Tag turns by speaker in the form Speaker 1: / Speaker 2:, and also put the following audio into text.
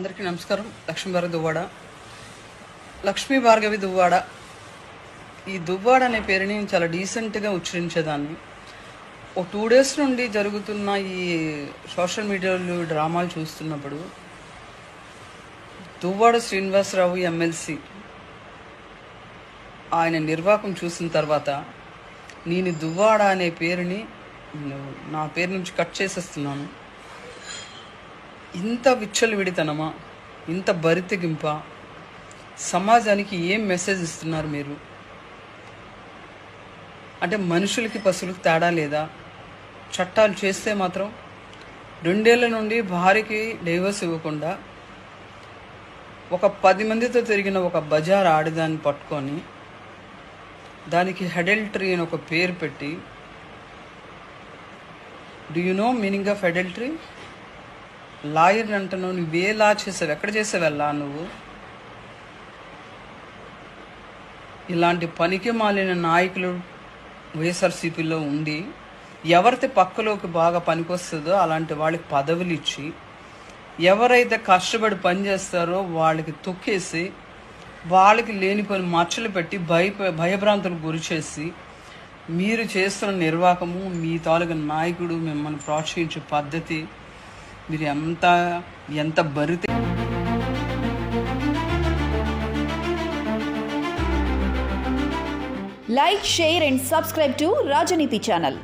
Speaker 1: అందరికీ నమస్కారం. లక్ష్మీ భార్గవి దువ్వాడ. లక్ష్మీ భార్గవి దువ్వాడ. ఈ దువ్వాడ అనే పేరుని నేను చాలా డీసెంట్గా ఉచ్చరించేదాన్ని. ఓ టూ డేస్ నుండి జరుగుతున్న ఈ సోషల్ మీడియాలో డ్రామాలు చూస్తున్నప్పుడు దువ్వాడ శ్రీనివాసరావు ఎమ్మెల్సీ ఆయన నిర్వాహకం చూసిన తర్వాత నేను దువ్వాడ అనే పేరుని నా పేరు నుంచి కట్ చేసేస్తున్నాను. ఇంత విచ్చలవిడితనమా? ఇంత బరితెగింప? సమాజానికి ఏం మెసేజ్ ఇస్తున్నారు మీరు? అంటే మనుషులకి పశువులకు తేడా లేదా? చట్టాలు చేస్తే మాత్రం రెండేళ్ళ నుండి భార్యకి డైవర్స్ ఇవ్వకుండా ఒక పది మందితో తిరిగిన ఒక బజార్ ఆడదాన్ని పట్టుకొని దానికి హెడల్టరీ అని ఒక పేరు పెట్టి do you know meaning of adultery lawyer అంటున్నావు నువ్వే లా చేసావు ఎక్కడ చేసావు లా నువ్వు? ఇలాంటి పనికి మాలిన నాయకులు వైఎస్ఆర్సీపీలో ఉండి ఎవరితే పక్కలోకి బాగా పనికొస్తుందో అలాంటి వాళ్ళకి పదవులు ఇచ్చి ఎవరైతే కష్టపడి పనిచేస్తారో వాళ్ళకి తొక్కేసి వాళ్ళకి లేనిపోయిన మచ్చలు పెట్టి భయ భయభ్రాంతులకు గురి చేసి మీరు చేస్తున్న నిర్వాహకము మీ తాలూకా నాయకుడు మిమ్మల్ని ప్రోత్సహించే పద్ధతి మీరు ఎంత ఎంత బరితే
Speaker 2: like share and subscribe to Rajneeti channel